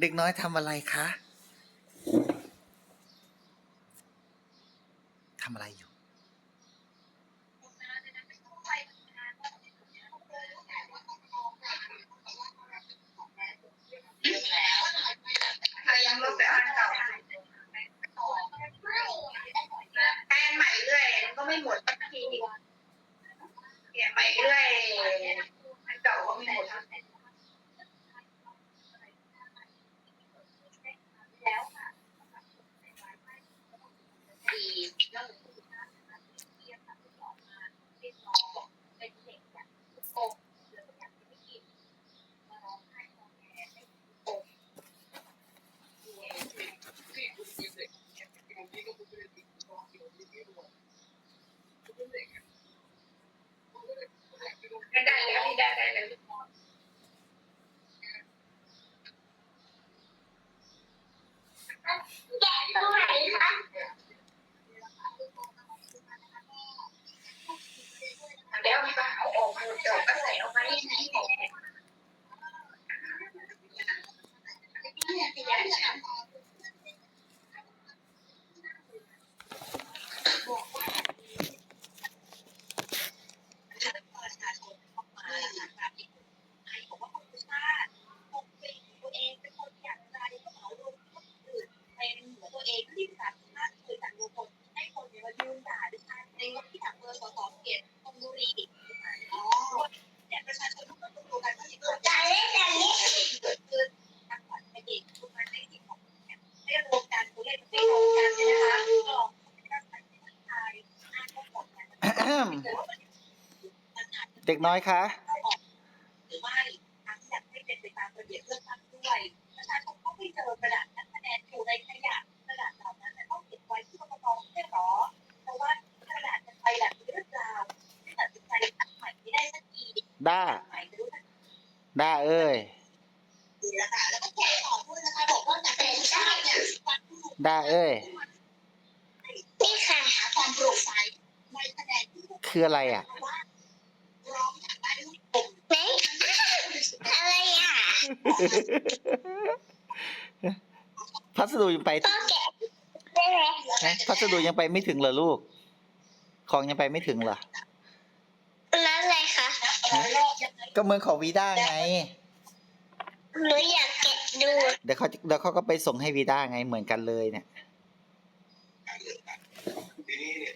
เด็กน้อยทำอะไรคะทำอะไรอยู่ ยังลบไปอ่านเก่าแปลงใหม่เรื่อยมันก็ไม่หมดสักทีเปลี่ยนใหม่เรื่อยอันเก่าก็ไม่หมด ไม่ได้แล้วไม่ได้ได้แล้ว แกะตรงไหนคะ แล้วมีบ้าเอาออกมาจบก็ใส่ออกมาที่ไหนแหละ จะเล่นแบบนี้ เด็ กน้อยคะหรือไม่ทางที่อยากให้เป็นไปตามระเบียบเลือกตั้งด้วยประชาชนต้องไปเจอกระดาษนับคะแนนอยู่ในขยะกระดาษเหล่านั้นน่ะต้องเก็บไว้ที่กรกตไม่ใช่หรอเพราะว่ากระดาษจะไปแบบนี้หรือเปล่าที่ตัดสินใจตั้งใหม่ไม่ได้สักทีด้าใหม่ไม่รู้ทันด้าเอ้ยทีแล้วค่ะแล้วก็แก้ต่อด้วยนะคะบอกว่าจะเป็นได้เนี่ยวันผู้ด้าเอ้ยนี่ค่ะหาความโปร่งใสในคะแนนที่ผู้คืออะไรอะ เพราะว่าร้องอยากได้ลูกกลม ไหนอะไรอะ พัสดุยังไปพ่อแกะได้ไหมฮะพัสดุยังไปไม่ถึงเหรอลูก ของยังไปไม่ถึงเหรอแล้วอะไรคะรอบยังไงก็เมืองของวีด้าไง หนูอยากแกะดูเดี๋ยวเขาเดี๋ยวเขาก็ไปส่งให้วีด้าไงเหมือนกันเลยเนี่ย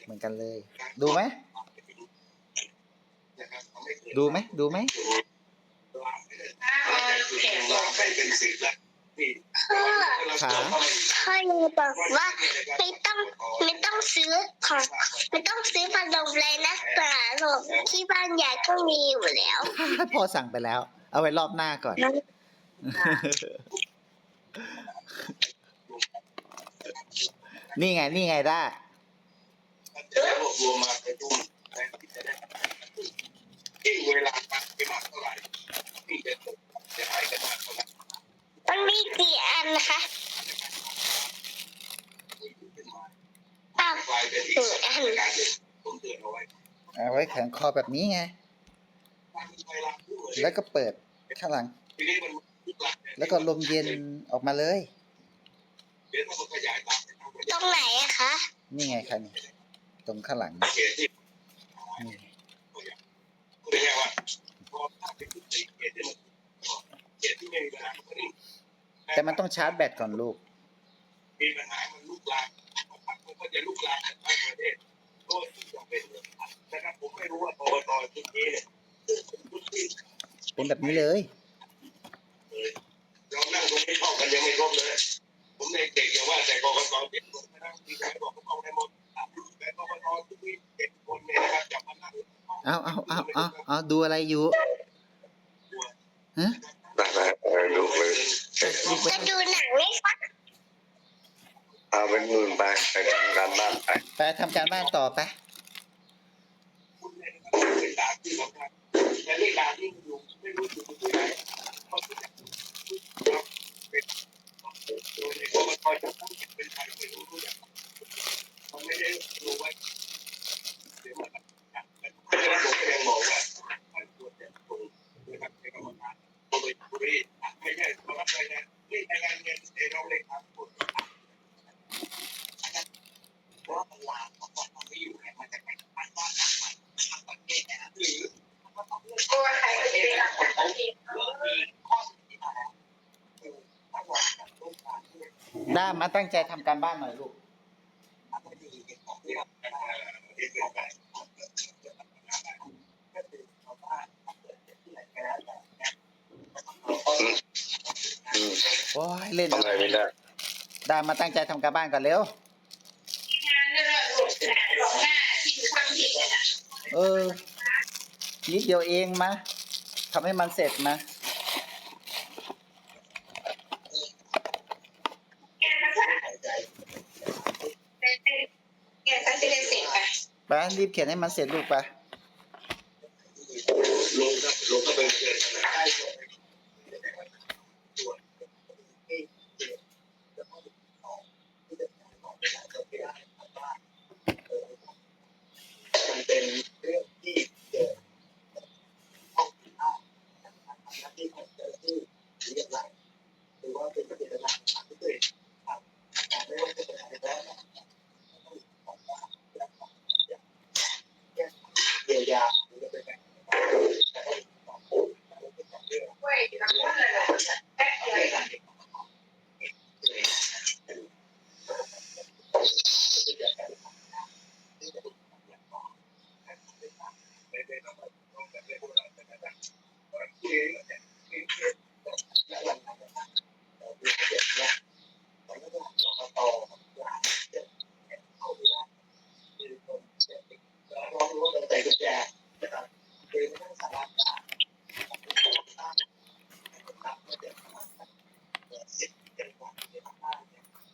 เหมือนกันเลย ดูไหม ดูไหม ดูไหม พ่อขาพ่อยังบอกว่าไม่ต้องไม่ต้องซื้อของไม่ต้องซื้อพัดลมเลยนะปลาลมที่บ้านยายก็มีอยู่แล้ว พอสั่งไปแล้ว เอาไว้รอบหน้าก่อนนี่ไง นี่ไงด้ารวบรวมมาเป็นรุ่นที่เวลาการไปมากเท่าไหร่ที่จะตกจะหายกัน มากเท่าไหร่มันมีกี่อันนะคะอ้าวกลายเป็นอีกสถานการณ์หนึ่งผมเตือนเอาไว้เอาไว้แขวนคอแบบนี้ไงเวลาพูดแล้วก็เปิดข้างหลังทีนี้มันลุกลามแล้วก็ลมเย็นออกมาเลยเดี๋ยวถ้ามันขยายตามไปทางประตรงไหนอะคะ นี่ไงคะนี่ ตรงข้างหลังเขตที่นี่ ไม่ใช่ว่าพอถ้าเป็นทุกสี่เขตที่มันเขตที่ไม่มีปัญหาก็นิ่ง แต่มันต้องชาร์จแบตก่อนลูกมีปัญหามันลุกลามมันก็จะลุกลามทั้งประเทศโดยที่จำเป็นนะครับผมไม่รู้ว่าตชุดนี้เนี่ยชุดที่เป็นแบบนี้เลยเรานั่งตรงนี้เข้ากันยังไม่ครบเลย ผมเด็กๆอย่าว่าแต่กกตเจ็ดคนนะครับที่ใครบอกเขาเอาในหมดแต่กกตทุกที่เจ็ดคนเนี่ยนะครับจะมานั่งเอาเอาเอาเอาเอาดูอะไรอยู่ฮะ ลูกเลยลูไปจะดูหนังไหมคะเอาเป็นหมื่นไปไปทำการบ้านไปไปทำการบ้านต่อไปคุณ นบุรีไม่ใช่สมัคอะไรนะนี่จะงานเงินเสีเราเลยครับเพราะเวลาเขาบอกมันไม่อยู่แล้วมันจะไปมันว่านักนทำประเทศนะหรือก็ต้องใครประเทศนะของข้อที่มาแล้วถ้าบอกกับลูกค้าด้ามาตั้งใจทำการบ้านหน่อยลูก อ้ยเล่นทำอะไรไม่ได้ด้ามาตั้งใจทำการบ้านก่อนเร็ว งานเรื่องหลุดหนาหลงหน้าที่หนูทำผิดน่ะเออนิดเดียวเองมะทำให้มันเสร็จมาแกก็จะแกก็จะได้เสร็จไปไปรีบเขียนให้มันเสร็จลูกไป ลงครับลงก็เป็นเกินขนาดได้มัน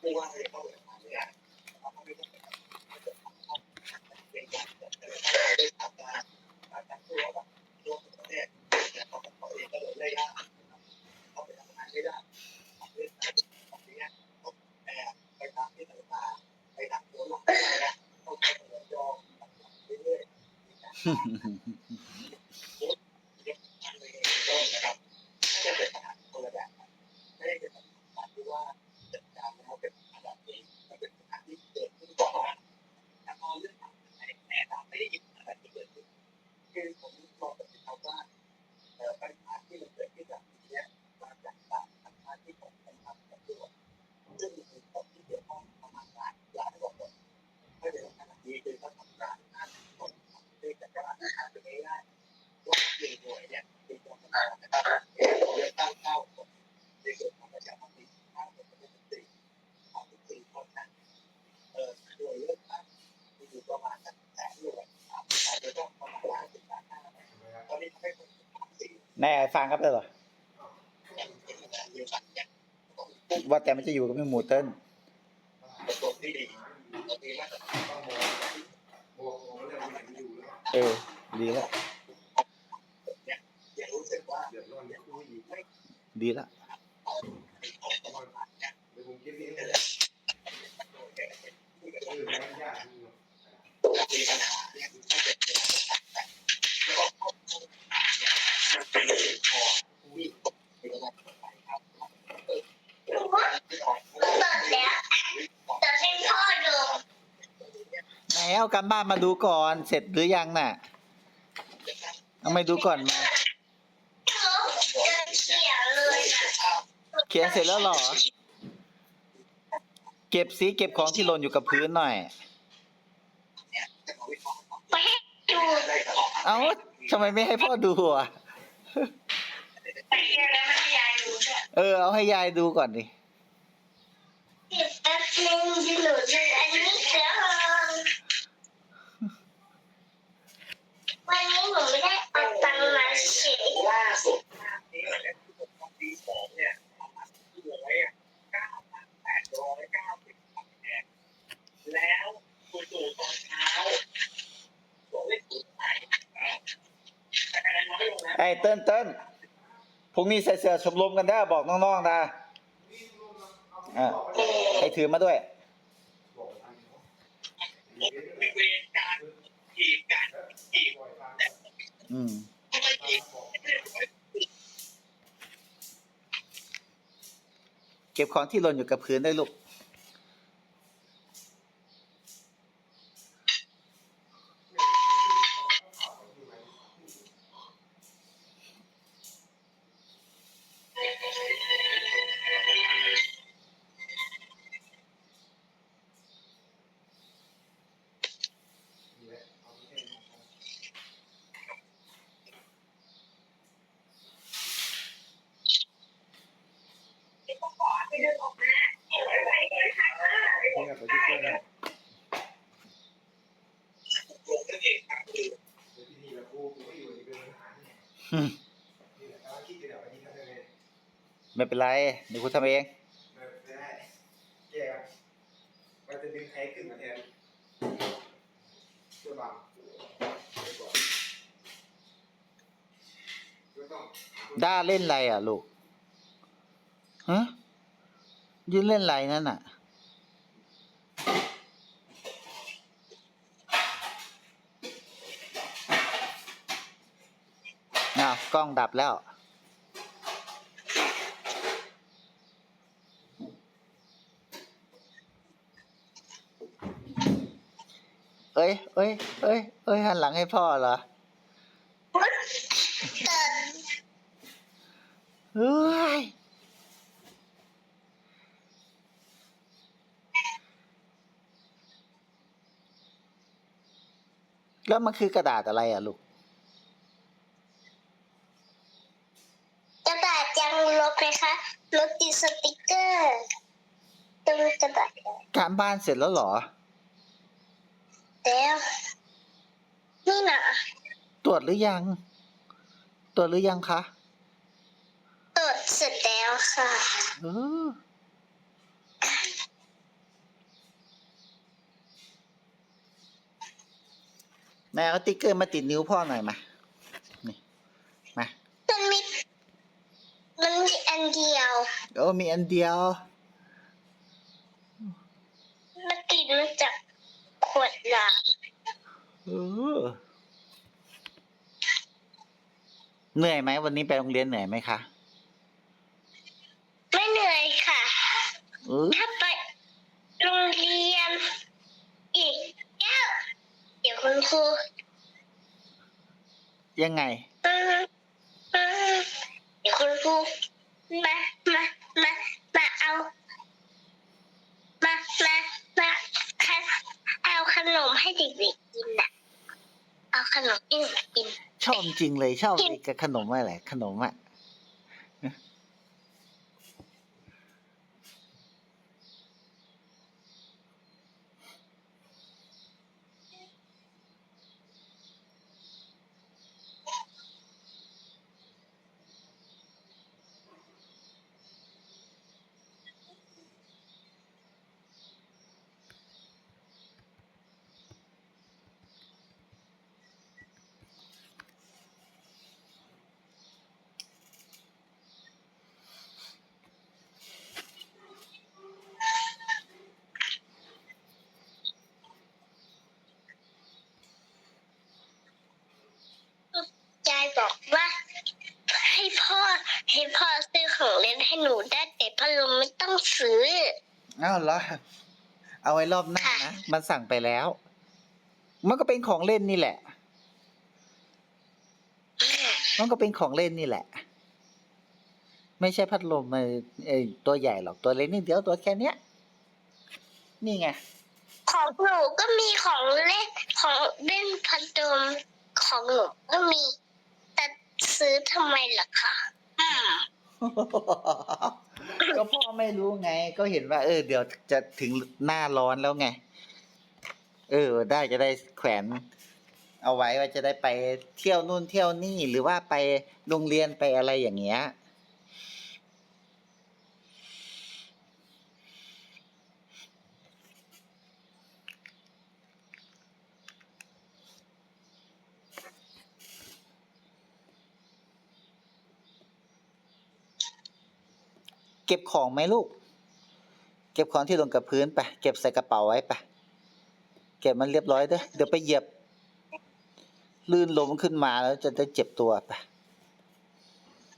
Thank you. ามสี่แน่ฟังครับเลยเหรอเป็นคะแนนเดียวกันเนี่ยต้องว่าแต่มันจะอยู่กับพี่หมูเติ้ลเต้นเออดีแล้ว อย่ารู้สึกว่า ดีแล้ว มีปัญหาเนี่ยแล้วก็ครอบครัวเนี่ยมันเป็นเรื่องพอมีตกมีอะไรไปครับ หนูว่าเปิดแล้วเดี๋ยวให้พ่อดู ไหน เอาการบ้านมาดูก่อน เสร็จหรือยังน่ะเอามาดูก่อนมาเขาจะเขียนเลยนะเขียนเสร็จแล้วเหรอ เก็บสีเก็บของที่หล่นอยู่กับพื้นหน่อยไปให้ดูเอ้าทำไมไม่ให้พ่อดูอะแต่แกแล้วไม่ให้ยายรู้ด้วยเออ เอาให้ยายดูก่อนดิเดี๋ยวแป๊บนึงหนูดูอันนี้เสร็จวั นี้หนูไม่ได้เอาตังค์มาเฉยล่าสุดนี่เนี่ยปีสองเนี่ยประมาณร้อยอะเก้าพันแปดร้อยเก้าสิบคะแนนแล้วคุณดูตอนเช้าตัวเลขสูงไปแต่คะแนนน้อยลงนะไอ้เติ้ลเติ้ลพรุ่งนี้ใส่เสื้อชมรมกันได้อบอกน้องๆนะอ่าให้ถือมาด้วยเวรการกีดการกีด อืมเก็บของที่หล่นอยู่กับพื้นได้ลูก กับประยุทธ์ด้นะไม่เป็นไรเดี๋ยวกูทำเองไม่ได้แก้ครัมันจะดึงใขึ้นมาแทนเสื้อบังด้าเล่นไรอะลูกฮะยืนเล่นไรนั่นอะ กล้องดับแล้ว เอ้ยเอ้ยเอ้ยเอ้ยหันหลังให้พ่อเหรอเฮ้ยแล้วมันคือกระดาษอะไรอะลูกระดาษยังลบไหมคะลบติดสติกเกอร์ตรงกระดาษ การ บ้านเสร็จแล้วเหรอ แล้ว นี่นะตรวจหรือยัง ตรวจหรือยังคะตรวจเสร็จแล้วค่ะเออแม่เอาติ๊กเกอร์มาติดนิ้วพ่อหน่อยมา นี่มามันมีมันมีอันเดียว โอ้มีอันเดียว มันติดมาจากขวดน้ เออ เหนื่อยไหมวันนี้ไปโรงเรียนเหนื่อยไหมคะำไม่เหนื่อยค่ะเออถ้าไปโรงเรียน อีกแล้วเดี๋ยวคุณครูยังไง อืมอืมเดี๋ยวคุณครูมามามามาเอามามามาค่ะเอาขนมให้เด็กๆกินน่ะ เอาขนมให้เด็กกิน ชอบจริงเลยชอบเลยกับขนมอะไรขนมอะ ยายบอกว่า ให้พ่อ ให้พ่อซื้อของเล่นให้หนูได้แต่พัดลมไม่ต้องซื้อ อ้าวเหรอเอาไว้รอบหน้านะ มันสั่งไปแล้ว มันก็เป็นของเล่นนี่แหละ มันก็เป็นของเล่นนี่แหละ ไม่ใช่พัดลมมันเอ้ยตัวใหญ่หรอกตัวเล็กนิดเดียวตัวแค่เนี้ย นี่ไง ของหนูก็มีของเล่นของเล่นพัดลมของหนูก็มี แต่ซื้อทำไมล่ะคะ อืม ก็พ่อไม่รู้ไง ก็เห็นว่า เออ เดี๋ยวจะถึงหน้าร้อนแล้วไง เออ ได้จะได้แขวน เอาไว้ว่าจะได้ไปเที่ยวนู่นเที่ยวนี่หรือว่าไปโรงเรียนไปอะไรอย่างเงี้ย เก็บของไหมลูก เก็บของที่ลงกับพื้นไป เก็บใส่กระเป๋าไว้ไป เก็บมันเรียบร้อยเด้อเดี๋ยวไปเหยียบ ลื่นล้มขึ้นมาแล้วจะได้เจ็บตัวไป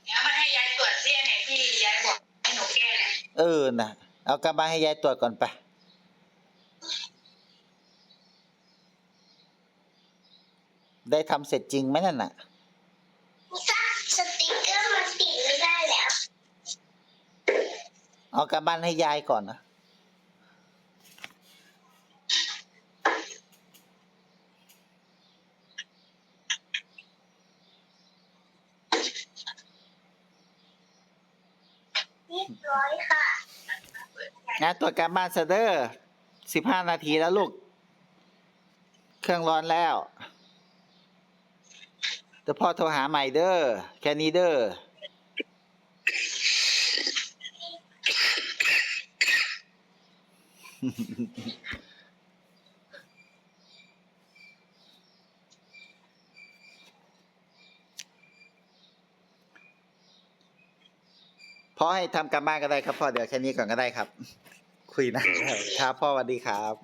เอามาให้ยายตรวจเสี้ยไหนที่ยายบอกให้หนูแก้เนี่ยเออนะเอากลับมาให้ยายตรวจก่อนไปได้ทำเสร็จจริงไหมนั่นน่ะ ซักสติกเกอร์มันติดไม่ได้แล้ว เอากลับบ้านให้ยายก่อนนะเรียบร้อยค่ะนะตรวจการบ้านเซเดอร์สิบห้านาทีแล้วลูก เครื่องร้อนแล้วเดี๋ยวพ่อโทรหาใหม่เด้อแค่นี้เด้อ พ่อให้ทำการบ้านก็ได้ครับพ่อเดี๋ยวแค่นี้ก่อนก็ได้ครับ คุยนะครับพ่อสวัสดีครับ